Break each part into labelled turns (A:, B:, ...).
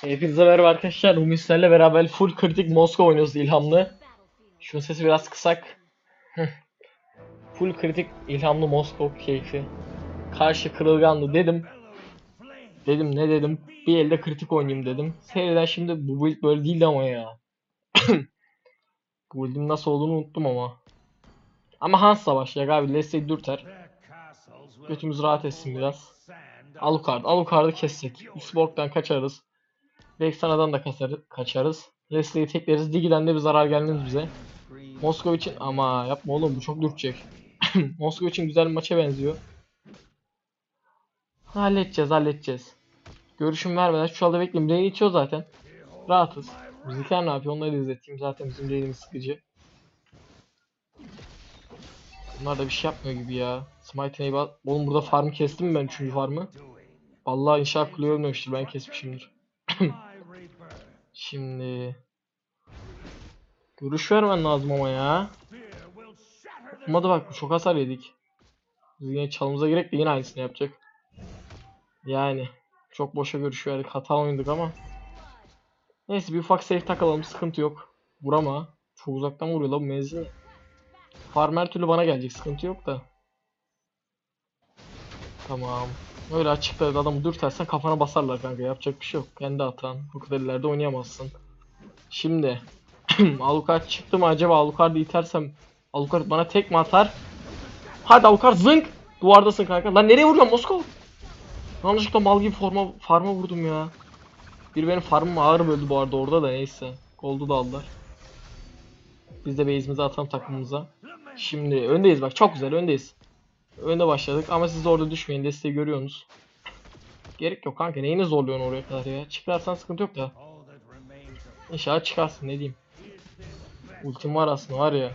A: Hepinize merhaba arkadaşlar. Rumislerle beraber full kritik Moskova oynuyoruz ilhamlı. Şunun sesi biraz kısak. full kritik ilhamlı Moskova keyfi. Karşı kırılganlı dedim. Dedim ne dedim? Bir elde kritik oynayayım dedim. Seriden şimdi bu build böyle değildi ama ya. bu build'in nasıl olduğunu unuttum ama. Ama Hans'la başlayacak abi. Leslie dürter. Götümüz rahat etsin biraz. Alucard. Alucard'ı kessek. Xborg'dan kaçarız. Vexana'dan da kaçarız. kaçarız. Leslie'yi tekleriz. Digi'den de bir zarar gelmez bize. Moskova için ama yapma oğlum bu çok dürtecek. Moskova için güzel bir maça benziyor. Halledeceğiz halledeceğiz. Görüşüm vermeden şu anda bekleyeyim. Lane içiyor zaten. Rahatız. Bizimkiler ne yapıyor onları da izleteyim. Zaten bizim lane'imiz sıkıcı. Bunlar da bir şey yapmıyor gibi ya. Smite'ine bak. Oğlum burada farmı kestim mi ben 3. farmı? Vallahi inşaat kuleyi ölmemiştir ben kesmişimdir. Şimdi Görüş vermen lazım ama ya. Olmadı bak çok hasar yedik. Biz yine çalımıza gerek de yine aynısını yapacak. Yani çok boşa görüş verdik. Hata oynadık ama. Neyse bir ufak safe takalım sıkıntı yok. Vurama. Çok uzaktan vuruyor lan bu menzil. Farm her türlü bana gelecek sıkıntı yok da. Tamam. Öyle açıkta adamı dürtersen kafana basarlar kanka yapacak bir şey yok. Kendi hatan. Bu kadar ileride oynayamazsın. Şimdi Alucard çıktı mı acaba Alucard'ı itersem Alucard bana tek mi atar? Hadi Alucard zınk! Duvardasın kanka. Lan nereye vuruyorsun Moskova? Yanlışlıkla mal gibi forma, farma vurdum ya. Bir benim farmım ağır böldü bu arada orada da neyse. Gold'u da aldılar. Biz de base'imizi atalım takımımıza. Şimdi öndeyiz bak çok güzel öndeyiz. Önde başladık ama siz orada düşmeyin desteği görüyorsunuz. Gerek yok kanka neyini zorluyorsun oraya kadar ya. Çıkarsan sıkıntı yok da. İnşallah çıkarsın ne diyeyim. Ultim var aslında var ya.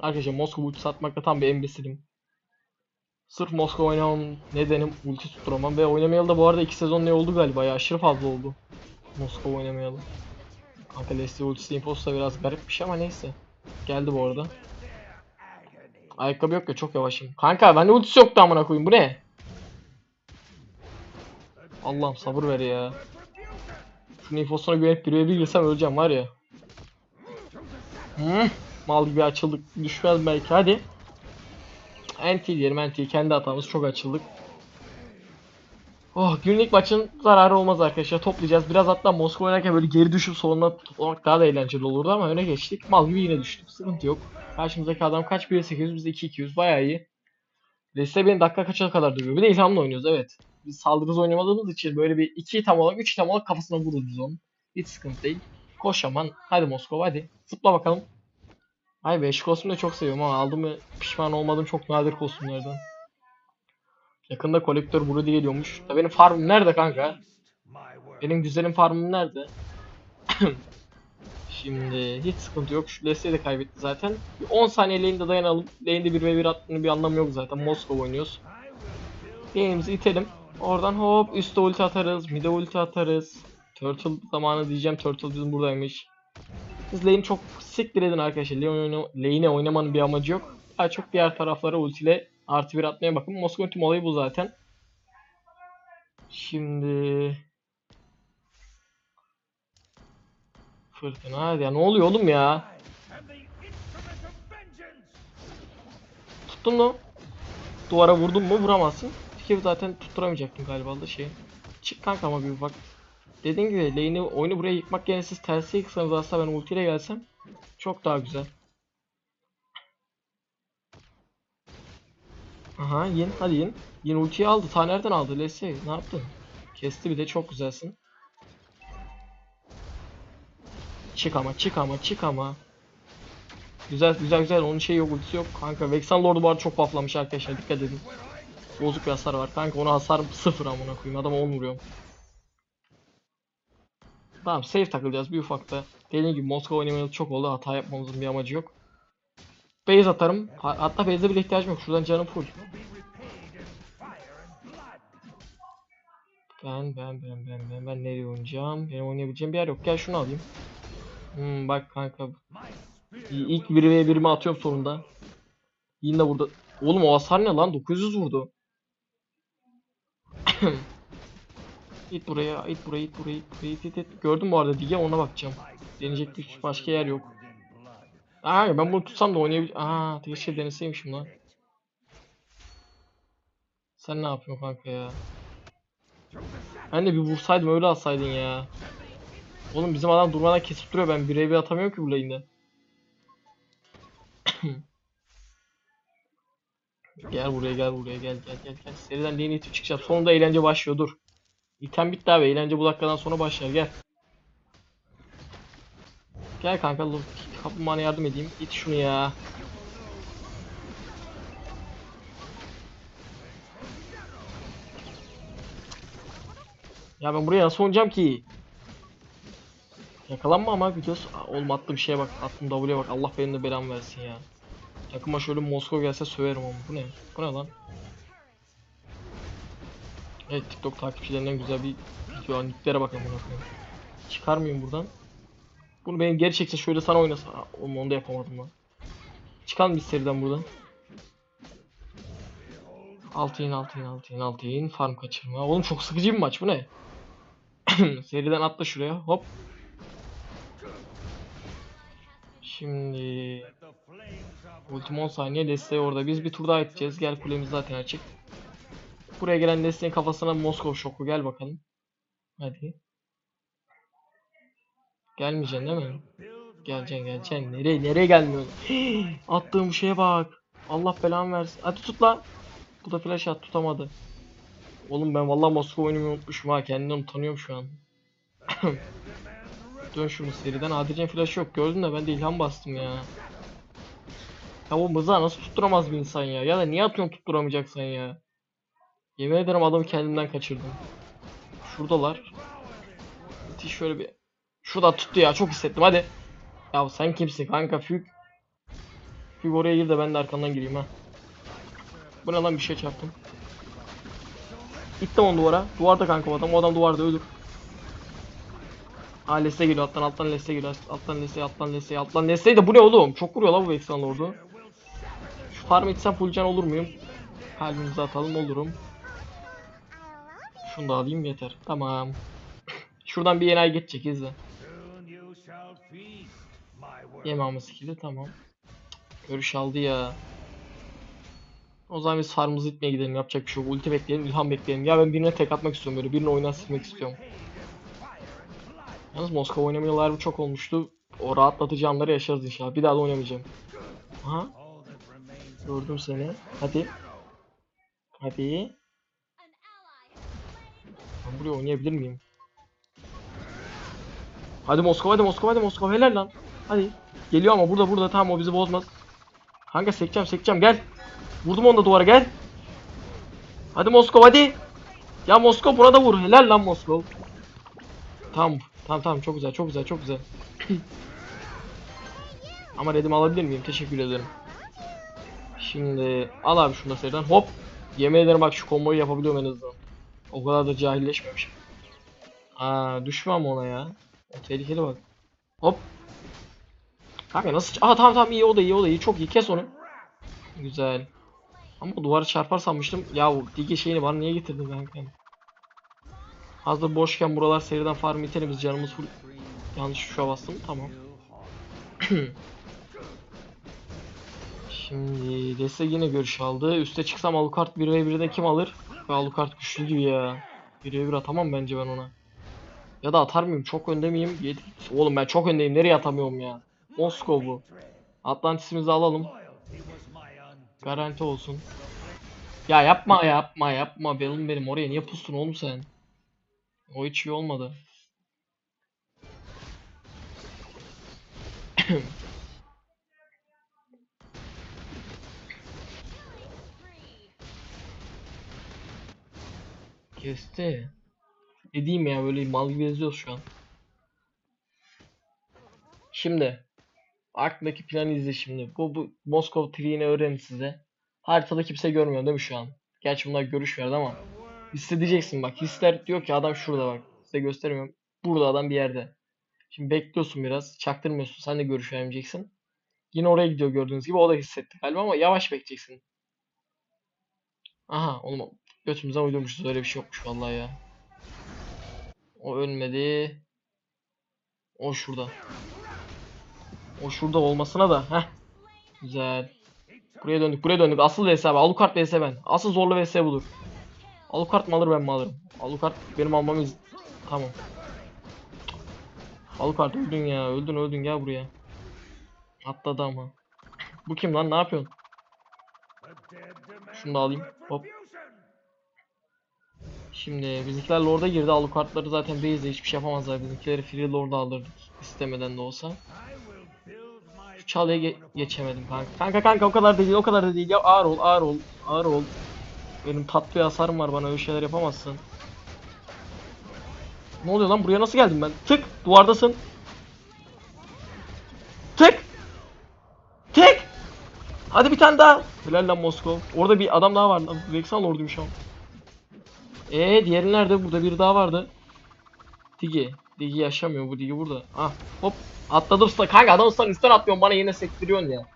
A: Arkadaşlar Moskova ulti satmakta tam bir embesilim. Sırf Moskova oynamam nedenim ulti tutturamam ve oynamayalı da bu arada 2 sezon ne oldu galiba ya aşırı fazla oldu. Moskova oynamayalı. Kanka Leslie ultisi imposta biraz garip bir şey ama neyse. Geldi bu arada. Ayakkabı yok ya çok yavaşım. Kanka bende ultisi yoktu amına koyayım bu ne? Allah'ım sabır ver ya. Şunun infosuna güvenip bir bir girsem öleceğim var ya. Hmm, mal gibi açıldık. Düşmez belki hadi. Anti diyelim anti kendi hatamız çok açıldık. Oh günlük maçın zararı olmaz arkadaşlar toplayacağız. Biraz hatta Moskova oynarken böyle geri düşüp soluna toplamak daha da eğlenceli olurdu ama öne geçtik. Mal gibi yine düştük. Sıkıntı yok. Karşımızdaki adam kaç 1.800 biz de 2.200 bayağı iyi. Liste beni dakika kaça kadar duruyor. Bir de ilhamla oynuyoruz evet. Biz saldırız oynamadığımız için böyle bir 2 tam olarak 3 tam olarak kafasına vururuz biz onun. Hiç sıkıntı değil. Koş aman. Hadi Moskova hadi. Zıpla bakalım. Ay be kostümü de çok seviyorum ama aldım mı pişman olmadığım çok nadir kostümlerden. Yakında kolektör burada geliyormuş. Da benim farmım nerede kanka? Benim güzelim farmım nerede? Şimdi hiç sıkıntı yok. Şu Leslie'yi de kaybetti zaten. Bir 10 saniye lane'de dayanalım. Lane'de 1v1 attığının bir anlamı yok zaten. Moskova oynuyoruz. Lane'imizi itelim. Oradan hop üstte ulti atarız. Mid'e ulti atarız. Turtle zamanı diyeceğim. Turtle bizim buradaymış. Siz lane çok siktir edin arkadaşlar. Lane, oynamanın bir amacı yok. Daha çok diğer taraflara ultiyle artı bir atmaya bakın. Moskova tüm olayı bu zaten. Şimdi... Fırtına ya ne oluyor oğlum ya? Tuttun mu? Duvara vurdun mu vuramazsın. Fikir zaten tutturamayacaktım galiba da şey. Çık kanka ama bir ufak. Dediğim gibi lane'i oyunu buraya yıkmak yerine siz tersi yıksanız aslında ben ultiyle gelsem çok daha güzel. Aha yin hadi yin. Yin ultiyi aldı. Ta nereden aldı Leslie? Ne yaptın? Kesti bir de çok güzelsin. Çık ama çık ama çık ama. Güzel güzel güzel onun şey yok ultisi yok. Kanka Vexen Lord'u arada çok bufflamış arkadaşlar dikkat edin. Bozuk bir hasar var. Kanka ona hasar sıfır amına koyayım. Adama 10 vuruyorum. Tamam safe takılacağız bir ufakta. Dediğim gibi Moskova oynamayalı çok oldu. Hata yapmamızın bir amacı yok. Base atarım. Ha- Hatta base'e bile ihtiyacım yok. Şuradan canım full. Ben ben ben ben ben ben nereye oynayacağım? Benim oynayabileceğim bir yer yok. Gel şunu alayım. Hmm, bak kanka. İlk 1v1'imi atıyorum sonunda. Yine burada. Oğlum o hasar ne lan? 900 vurdu. İt buraya, it buraya, it buraya, it buraya, it it it. Gördüm bu arada Dige ona bakacağım. Deneyecek bir başka yer yok. Aa ben bunu tutsam da oynayabilir. Aa keşke deneseymişim lan. Sen ne yapıyorsun kanka ya? Ben de bir vursaydım öyle alsaydın ya. Oğlum bizim adam durmadan kesip duruyor ben birebir atamıyorum ki bu lane'de. gel buraya gel buraya gel gel gel gel. Seriden lane itip çıkacağım. Sonunda eğlence başlıyor dur. İtem bitti abi eğlence bu dakikadan sonra başlar gel. Gel kanka dur. Kaplumbağana yardım edeyim. İt şunu ya. Ya ben buraya nasıl oynayacağım ki? Yakalanma ama. Aa, Oğlum attığım şeye bak. Attığım W'ye bak. Allah benim de belamı versin ya. Yakıma şöyle Moskova gelse söverim onu. Bu ne? Bu ne lan? Evet TikTok takipçilerinden güzel bir video. Nicklere bakalım. Çıkar mıyım buradan? Bunu benim geri çekse şöyle sana oynasa. Oğlum onu da yapamadım lan. Çıkalım biz seriden buradan. Altın altın altın altın farm kaçırma. Oğlum çok sıkıcı bir maç bu ne? Seriden atla şuraya hop. Şimdi ultim 10 saniye desteği orada. Biz bir tur daha edeceğiz. Gel kulemiz zaten açık. Buraya gelen desteğin kafasına Moskova şoku gel bakalım. Hadi. Gelmeyeceksin değil mi? Geleceksin geleceksin. Nereye nereye gelmiyorsun? Attığım şeye bak. Allah belamı versin. Hadi tut lan. Bu da flash at tutamadı. Oğlum ben vallahi Moskova oynamayı unutmuşum ha. Kendimden utanıyorum şu an. Dön şunu seriden. Adilcan flash yok. Gördün de ben de ilham bastım ya. Ya bu mızrağı nasıl tutturamaz bir insan ya? Ya da niye atıyorsun tutturamayacaksan ya? Yemin ederim adamı kendimden kaçırdım. Şuradalar. Müthiş şöyle bir... Şurada tuttu ya çok hissettim hadi. Ya sen kimsin kanka Füg? Füg oraya gir de ben de arkandan gireyim ha. Bu lan bir şey çarptım. İttim onu duvara. Duvarda kanka o adam. O adam duvarda ölür. Aa Leste geliyor alttan alttan Leste geliyor. Alttan Leste alttan Leste alttan Leste de bu ne oğlum? Çok vuruyor la bu Vexan Lord'u. Şu farm etsem full can olur muyum? Kalbimizi atalım olurum. Şunu da alayım yeter. Tamam. Şuradan bir enayi geçecek izle. Yemamı skill'i tamam. Görüş aldı ya. O zaman biz farmımızı itmeye gidelim yapacak bir şey yok. Ulti bekleyelim, ilham bekleyelim. Ya ben birine tek atmak istiyorum böyle. Birini oyundan silmek istiyorum. Yalnız Moskova oynamayalı bu çok olmuştu. O rahatlatıcı anları yaşarız inşallah. Bir daha da oynamayacağım. Aha. Gördüm seni. Hadi. Hadi. Ben buraya oynayabilir miyim? Hadi Moskova hadi Moskova hadi Moskova helal lan. Hadi. Geliyor ama burada burada tamam o bizi bozmaz. Kanka sekeceğim sekeceğim gel. Vurdum onu da duvara gel. Hadi Moskov hadi. Ya Moskov buna da vur. Helal lan Moskov. Tamam. Tamam tamam çok güzel çok güzel çok güzel. Ama redimi alabilir miyim? Teşekkür ederim. Şimdi al abi şunu da seriden. Hop. Yemin ederim bak şu komboyu yapabiliyorum en azından. O kadar da cahilleşmemişim. Aa düşmem ona ya. Tehlikeli bak. Hop. Kanka nasıl? Aa tamam tamam iyi o da iyi o da iyi. Çok iyi kes onu. Güzel. Ama duvara çarpar sanmıştım. Ya o dige şeyini bana niye getirdin kanka? Hazır boşken buralar seriden farm itelim biz canımız full. Yanlış tuşa bastım. Tamam. Şimdi Deste yine görüş aldı. Üste çıksam Alucard 1v1'de kim alır? Ve Alucard güçlü gibi ya. 1v1 atamam bence ben ona. Ya da atar mıyım? Çok önde miyim? Oğlum ben çok öndeyim. Nereye atamıyorum ya? Moskova bu. Atlantis'imizi alalım. Garanti olsun. Ya yapma yapma yapma. Benim benim oraya niye pustun oğlum sen? O hiç iyi olmadı. Kesti. Ne diyeyim ya böyle mal gibi yazıyoruz şu an. Şimdi aklındaki planı izle şimdi. Bu, bu Moskova TV'ni öğrenin size. Haritada kimse görmüyor değil mi şu an? Gerçi bunlar görüş verdi ama. Hissedeceksin bak. Hisler diyor ki adam şurada bak. Size göstermiyorum. Burada adam bir yerde. Şimdi bekliyorsun biraz. Çaktırmıyorsun. Sen de görüş vermeyeceksin. Yine oraya gidiyor gördüğünüz gibi. O da hissetti galiba ama yavaş bekleyeceksin. Aha oğlum götümüzden uydurmuşuz. Öyle bir şey yokmuş vallahi ya. O ölmedi. O şurada. O şurada olmasına da. Heh. Güzel. Buraya döndük. Buraya döndük. Asıl vs abi. Alucard vs ben. Asıl zorlu vs budur. Alucard mı alır ben mi alırım? Alucard benim almam iz... Tamam. Alucard öldün ya. Öldün öldün gel buraya. Atladı ama. Bu kim lan? Ne yapıyorsun? Şunu da alayım. Hop. Şimdi bizimkiler Lord'a girdi. Alucard'ları zaten base'de hiçbir şey yapamazlar. Bizimkileri Free Lord'a alırdık. istemeden de olsa. Şu çalıya ge- geçemedim kanka. Kanka kanka o kadar da değil o kadar da değil. Ya ağır ol ağır ol ağır ol. Benim tatlı hasarım var bana öyle şeyler yapamazsın. Ne oluyor lan buraya nasıl geldim ben? Tık duvardasın. Tık. Tık. Hadi bir tane daha. Helal lan Moskov. Orada bir adam daha var lan. Vexan Lord'uymuş o. Ee diğeri nerede? Burada biri daha vardı. Digi. Digi yaşamıyor bu Digi burada. Ah hop atladım usta. Kanka adam usta üstten atlıyorsun bana yine sektiriyorsun ya.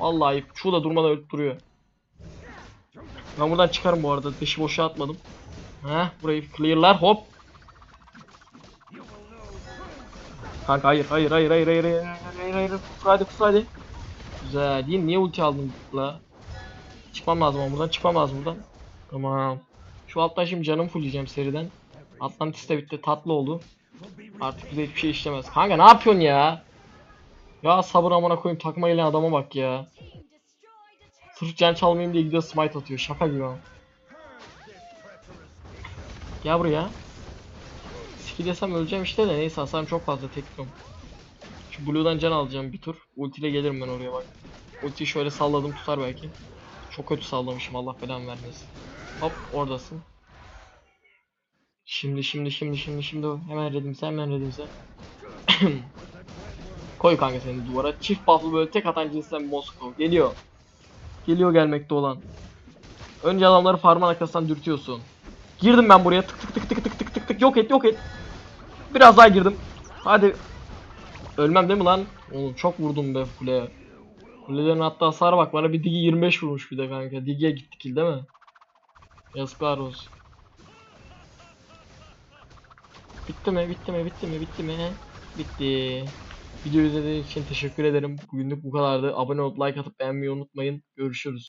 A: Vallahi şu da durmadan ölüp duruyor. Ben buradan çıkarım bu arada. Dışı boşa atmadım. Heh burayı clearlar hop. Kanka hayır hayır hayır hayır hayır hayır hayır hayır kusur hadi kusur. Güzel değil niye ulti aldın la? Çıkmam lazım buradan çıkmam lazım buradan. Tamam. Şu alttan şimdi canımı fullleyeceğim seriden. Atlantis de bitti tatlı oldu. Artık bize hiçbir şey işlemez. Kanka ne yapıyorsun ya? Ya sabır amına koyayım takma gelen adama bak ya. Sırf can çalmayayım diye gidiyor smite atıyor. Şaka gibi ama. Gel buraya. Skill desem öleceğim işte de neyse hasarım çok fazla tekliyorum. Şu Blue'dan can alacağım bir tur. Ultiyle gelirim ben oraya bak. Ultiyi şöyle salladım tutar belki. Çok kötü sallamışım Allah belamı vermesin. Hop oradasın. Şimdi şimdi şimdi şimdi şimdi hemen redimse hemen redimse. Koy kanka seni duvara. Çift buff'lı böyle tek atan cinsten Moskov. Geliyor. Geliyor gelmekte olan. Önce adamları farmın arkasından dürtüyorsun. Girdim ben buraya tık tık tık tık tık tık tık tık yok et yok et. Biraz daha girdim. Hadi. Ölmem değil mi lan? Oğlum çok vurdum be kuleye. Kulelerin hatta hasara bak bana bir digi 25 vurmuş bir de kanka. Digi'ye gitti kill değil mi? Yazıklar olsun. Bitti mi? Bitti mi? Bitti mi? Bitti mi? Bitti. Video izlediğiniz için teşekkür ederim. Bugünlük bu kadardı. Abone olup like atıp beğenmeyi unutmayın. Görüşürüz.